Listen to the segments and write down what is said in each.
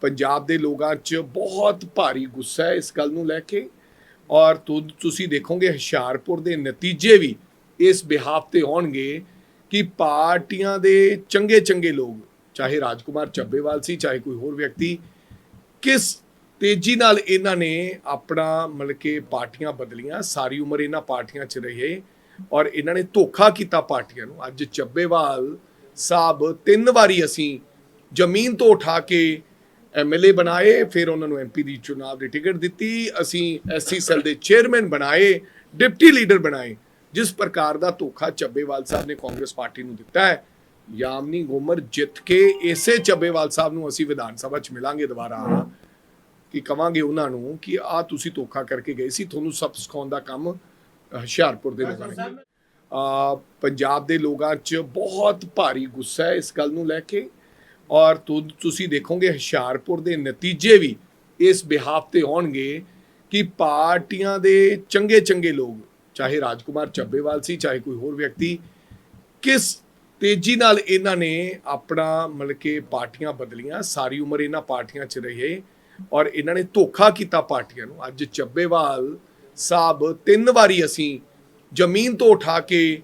ਪੰਜਾਬ ਦੇ ਲੋਕਾਂ 'ਚ ਬਹੁਤ ਭਾਰੀ ਗੁੱਸਾ ਹੈ ਇਸ ਗੱਲ ਨੂੰ ਲੈ ਕੇ। ਔਰ ਤੁ- ਤੁਸੀਂ ਦੇਖੋਗੇ ਹੁਸ਼ਿਆਰਪੁਰ ਦੇ ਨਤੀਜੇ ਵੀ ਇਸ ਬਿਹਾਫ ਤੇ ਆਉਣਗੇ ਕਿ ਪਾਰਟੀਆਂ ਦੇ ਚੰਗੇ ਚੰਗੇ ਲੋਕ, ਚਾਹੇ ਰਾਜਕੁਮਾਰ ਚੱਬੇਵਾਲ ਸੀ, ਚਾਹੇ ਕੋਈ ਹੋਰ ਵਿਅਕਤੀ, ਕਿਸ ਤੇਜ਼ੀ ਨਾਲ ਇਹਨਾਂ ਨੇ ਆਪਣਾ ਮਤਲਬ ਕਿ ਪਾਰਟੀਆਂ ਬਦਲੀਆਂ, ਸਾਰੀ ਉਮਰ ਇਹਨਾਂ ਪਾਰਟੀਆਂ 'ਚ ਰਹੇ ਔਰ ਇਹਨਾਂ ਨੇ ਧੋਖਾ ਕੀਤਾ ਪਾਰਟੀਆਂ ਨੂੰ। ਅੱਜ ਚੱਬੇਵਾਲ ਸਾਹਿਬ ਤਿੰਨ ਵਾਰੀ ਅਸੀਂ ਜ਼ਮੀਨ ਤੋਂ ਉਠਾ ਕੇ ਐਮਐਲਏ ਬਣਾਏ, ਫਿਰ ਉਹਨਾਂ ਨੂੰ ਐਮਪੀ ਦੀ ਚੁਣਾਵ ਦੀ ਟਿਕਟ ਦਿੱਤੀ। ਅਸੀਂ ਐਸਸੀ ਸੈਲ ਦੇ ਚੇਅਰਮੈਨ ਬਣਾਏ, ਡਿਪਟੀ ਲੀਡਰ ਬਣਾਏ, ਜਿਸ ਪ੍ਰਕਾਰ ਦਾ ਧੋਖਾ ਚੱਬੇਵਾਲ ਸਾਹਿਬ ਨੇ ਕਾਂਗਰਸ ਪਾਰਟੀ ਨੂੰ ਦਿੱਤਾ ਹੈ। ਯਾਮਨੀ ਗੋਮਰ ਜਿੱਤ ਕੇ ਇਸੇ ਚੱਬੇਵਾਲ ਸਾਹਿਬ ਨੂੰ ਅਸੀਂ ਵਿਧਾਨ ਸਭਾ 'ਚ ਮਿਲਾਂਗੇ ਦੁਬਾਰਾ। ਕਿ ਕਵਾਂਗੇ ਉਹਨਾਂ ਨੂੰ ਕਿ ਆ ਤੁਸੀਂ ਧੋਖਾ ਕਰਕੇ ਗਏ ਸੀ, ਤੁਹਾਨੂੰ ਸਭ ਸਿਖਾਉਣ ਦਾ ਕੰਮ ਹੁਸ਼ਿਆਰਪੁਰ ਦੇ ਲੋਕਾਂ ਨੇ ਕੀਤਾ। ਪੰਜਾਬ ਦੇ ਲੋਕਾਂ 'ਚ ਬਹੁਤ ਭਾਰੀ ਗੁੱਸਾ ਹੈ ਇਸ ਗੱਲ ਨੂੰ ਲੈ ਕੇ। ਔਰ ਤੁ- ਤੁਸੀਂ ਦੇਖੋਗੇ ਹੁਸ਼ਿਆਰਪੁਰ ਦੇ ਨਤੀਜੇ ਵੀ ਇਸ ਬਿਹਾਫ ਤੇ ਆਉਣਗੇ ਕਿ ਪਾਰਟੀਆਂ ਦੇ ਚੰਗੇ ਚੰਗੇ ਲੋਕ, ਚਾਹੇ ਰਾਜਕੁਮਾਰ ਚੱਬੇਵਾਲ ਸੀ, ਚਾਹੇ ਕੋਈ ਹੋਰ ਵਿਅਕਤੀ, ਕਿਸ ਤੇਜ਼ੀ ਨਾਲ ਇਹਨਾਂ ਨੇ ਆਪਣਾ ਮਤਲਬ ਕਿ ਪਾਰਟੀਆਂ ਬਦਲੀਆਂ, ਸਾਰੀ ਉਮਰ ਇਹਨਾਂ ਪਾਰਟੀਆਂ 'ਚ ਰਹੇ ਔਰ ਇਹਨਾਂ ਨੇ ਧੋਖਾ ਕੀਤਾ ਪਾਰਟੀਆਂ ਨੂੰ। ਅੱਜ ਚੱਬੇਵਾਲ ਸਾਹਿਬ ਤਿੰਨ ਵਾਰੀ ਅਸੀਂ ਜ਼ਮੀਨ ਤੋਂ ਉਠਾ ਕੇ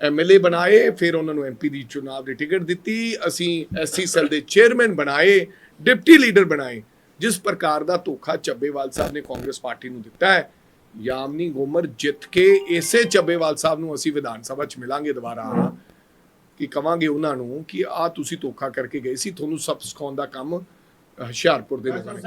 ਐਮਐਲਏ ਬਣਾਏ, ਫਿਰ ਉਹਨਾਂ ਨੂੰ ਐਮਪੀ ਦੀ ਚੁਣਾਵ ਦੀ ਟਿਕਟ ਦਿੱਤੀ, ਅਸੀਂ ਐਸਸੀ ਸੈੱਲ ਦੇ ਚੇਅਰਮੈਨ ਬਣਾਏ, ਡਿਪਟੀ ਲੀਡਰ ਬਣਾਏ, ਜਿਸ ਪ੍ਰਕਾਰ ਦਾ ਧੋਖਾ ਚੱਬੇਵਾਲ ਸਾਹਿਬ ਨੇ ਕਾਂਗਰਸ ਪਾਰਟੀ ਨੂੰ ਦਿੱਤਾ ਹੈ। ਯਾਮਨੀ ਗੋਮਰ ਜਿੱਤ ਕੇ ਇਸੇ ਚੱਬੇਵਾਲ ਸਾਹਿਬ ਨੂੰ ਅਸੀਂ ਵਿਧਾਨ ਸਭਾ 'ਚ ਮਿਲਾਂਗੇ ਦੁਬਾਰਾ। ਕਿ ਕਵਾਂਗੇ ਉਹਨਾਂ ਨੂੰ ਕਿ ਆ ਤੁਸੀਂ ਧੋਖਾ ਕਰਕੇ ਗਏ ਸੀ, ਤੁਹਾਨੂੰ ਸਭ ਸਿਖਾਉਣ ਦਾ ਕੰਮ ਹੁਸ਼ਿਆਰਪੁਰ ਦੇ ਲੋਕਾਂ ਨੇ